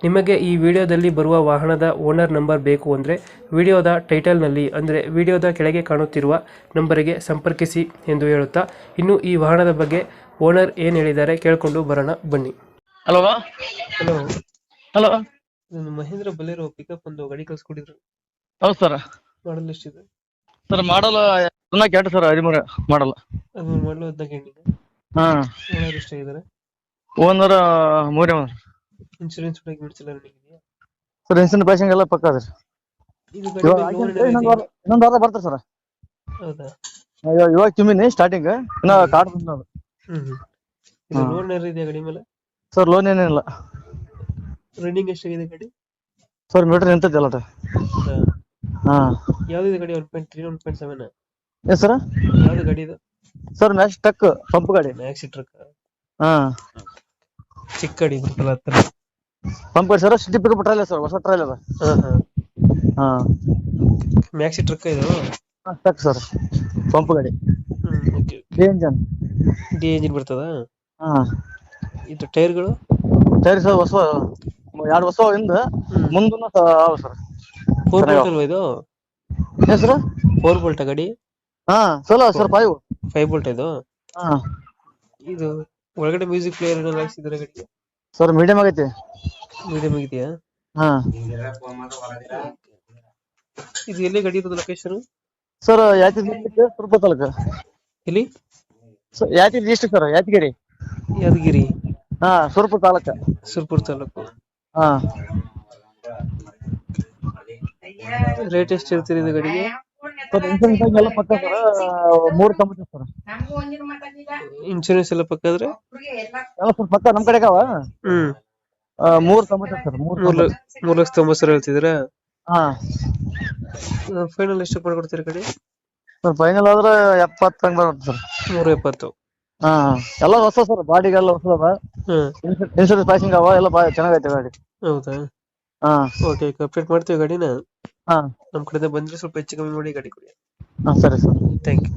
ನಿಮಗೆ ಈ ವಿಡಿಯೋದಲ್ಲಿ ಬರುವ ವಾಹನದ ಓನರ್ ನಂಬರ್ ಬೇಕು ಅಂದರೆ ವಿಡಿಯೋದ ಟೈಟಲ್ನಲ್ಲಿ ಅಂದರೆ ವಿಡಿಯೋದ ಕೆಳಗೆ ಕಾಣುತ್ತಿರುವ ನಂಬರಿಗೆ ಸಂಪರ್ಕಿಸಿ ಎಂದು ಹೇಳುತ್ತಾ ಇನ್ನು ಈ ವಾಹನದ ಬಗ್ಗೆ ಓನರ್ ಏನು ಹೇಳಿದ್ದಾರೆ ಕೇಳಿಕೊಂಡು ಬರೋಣ ಬನ್ನಿ. Hello hello hello Mahindra Bolero pickup ಒಂದು ಗಾಡಿ ಕಳ್ಸ್ಕೊಡಿದ್ರು. ಹೌದು ಸರ್. ಮಾಡಲ್ ಎಷ್ಟಿದೆ? ಸರ್ ಮಾಡಲ್ಲ ಹದಿನಾಲ್ಕು ಎರಡು ಸರ್ ಹದಿಮೂರು ಮಾಡಲ್ಲ ಅದು ಮಾಡಲು ಹದಿನಾಲ್ಕು ಹಾ. ಓನರ್ ಎಷ್ಟಾಗಿದ್ದಾರೆ? ಓನರ್ ಮೂರೇ ಓನರ್ ಇನ್ಶೂರೆನ್ಸ್ ಬಗ್ಗೆ ಎಲ್ಲ ready ಸರ್ ಇನ್ಸೂರೆನ್ಸ್ ಪ್ರೈಸಿಂಗ್ ಎಲ್ಲ ಪಕ್ಕ ಅದ ಇದು ಇವಾಗ ಗಾಡಿ ಮೇಲೆ loan ಇನ್ನೊಂದು ವಾರ ಇನ್ನೊಂದು ವಾರ ಬರ್ತಾರೆ ಸರ್. ಹೌದಾ? ಇವಾಗ ಇವಾಗ ತುಂಬಿನಿ ಸ್ಟಾರ್ಟಿಂಗ್ ಇನ್ನ ಕಾರ್ಡ್ ಹ್ಮ್ ಹ್ಮ್. ಇದು ಹಾ. ಲೋನ್ ಏನಾರು ಇದೆಯಾ ಗಾಡಿ ಮೇಲೆ? ಸರ್ ಲೋನ್ ಏನಿಲ್ಲ. ರನ್ನಿಂಗ್ ಎಷ್ಟಾಗಿದೆ ಗಾಡಿ? ಸರ್ ಮೀಟರ್ ಎಂತ ಎಲ್ಲ ಹೌದಾ? ಹಾ. ಯಾವ್ದಿದೆ ಗಾಡಿ one point three one point seven ಏನ್ ಸರ್? ಯಾವ್ದು ಗಾಡಿ ಇದು? ಸರ್ ಮ್ಯಾಕ್ಸ್ ಟಕ್ ಪಂಪ್ ಗಾಡಿ. ಮ್ಯಾಕ್ಸಿ ಟ್ರಕ್ ಹಾ. ಚಿಕ್ಕ ಗಾಡಿ ಬರ್ತಲ್ಲ ಹತ್ರ. Pump sir city pickup trail sir ಹೊಸ ಟ್ರೈಲರ್ ಅದ ಹಾ ಹಾ. ಹಾ. ಮ್ಯಾಕ್ಸಿ ಟ್ರಕ್ ಇದು? ಟ್ರಕ್ ಸರ್ ಪಂಪ್ ಗಾಡಿ. ಡಿ ಇಂಜನ್ ಡಿ ಎಂಜಿನ್ ಬರ್ತದ? ಹಾ. ಇದು ಟೈರ್ಗಳು ಟೈರ್ ಸರ್ ಹೊಸ ಎರಡು ಹೊಸ ಹಿಂದ ಮುಂದ ಸರ್ ಫೋರ್ ಬೋಲ್ಟ್ ಅಲ್ವಾ ಇದು? ಏನು ಸರ್ ಫೋರ್ ಬೋಲ್ಟ್ ಗಾಡಿ? ಹಾ ಸೋಲ ಸರ್ ಫೈವ್ ಫೈವ್ ಬೋಲ್ಟ್ ಇದು? ಹಾ. ಇದು ಒಳಗಡೆ ಮ್ಯೂಸಿಕ್ ಪ್ಲೇಯರ್ ಏನಾದ್ರು ಹಾಕ್ಸಿದ್ರೆ ಗಾಡಿಗೆ ಸರ್ ಮೀಡಿಯಂ ಆಗೈತಿ? ಮೀಡಿಯಂ ಆಗಿದೆಯಾ? ಹಾ. ಇದು ಎಲ್ಲಿ ಗಾಡಿ ಇರೋದು ಲೊಕೇಶನ್ ಸರ್ ಯಾತಿಗಿರಿ ಸುರಪುರ ತಾಲೂಕು. ಇಲ್ಲಿ sir Yatigiri district sir Yatigiri Yadgiri. ಹಾ ಸುರಪುರ ತಾಲೂಕ. ಸುರ್ಪುರ್ ತಾಲೂಕು. ಹಾ. ರೇಟ್ ಎಷ್ಟು ಹೇಳ್ತೀರಿ ಇದು ಗಾಡಿಗೆ? ಸರ್ ಇನ್ಸೂರೆನ್ಸ್ ಎಲ್ಲ ಪಕ್ಕ ಸರ್ ಮೂರು ತೊಂಬತ್ತು ಸರ್. ಇನ್ಶೂರೆನ್ಸ್ ಎಲ್ಲ ಪಕ್ಕಾದ್ರೆ ಎಲ್ಲ ಸರ್ ಪಕ್ಕ ನಮ್ ಕಡೆ ಅವ ಹ್ಮ್. ಮೂರು ತೊಂಬತ್ತು ಸರ್ ಮೂರು ಮೂರ್ ಲಕ್ಷ ಮೂರ್ ಲಕ್ಷ ತೊಂಬತ್ತು ಸಾವಿರ ಹೇಳ್ತಿದ್ರ ಹಾ. ಫೈನಲ್ ಎಷ್ಟು ಕೊಡ್ತೀರಿ ಕಡೆ? ಸರ್ ಫೈನಲ್ ಆದ್ರೆ ಎಪ್ಪತ್ತು ಹಂಗ್ ಬರುತ್ತೆ ಸರ್. ನೂರ ಎಪ್ಪತ್ತು. ಹಾ ಎಲ್ಲ ಹೊಸ ಸರ್ ಬಾಡಿಗೆಲ್ಲ ಹೊಸದ ಹ್ಮ್ ಇನ್ಸೂರೆನ್ಸ್ ಪಾಸಿಂಗ್ ಅವ ಎಲ್ಲ ಬಾ ಚೆನ್ನಾಗೈತೆ ಗಾಡಿ. ಹೌದಾ? ಹಾ. ಓಕೆ ಕಂಪ್ಲೀಟ್ ಮಾಡ್ತೀವಿ ಗಾಡಿನ? ಹಾ. ನಮ್ ಕಡೆಯಿಂದ ಬಂದ್ರೆ ಸ್ವಲ್ಪ ಹೆಚ್ಚು ಕಮ್ಮಿ ಮಾಡಿ ಗಾಡಿ ಕೊಡಿ. ಹಾ ಸರಿ ಸರ್. Thank you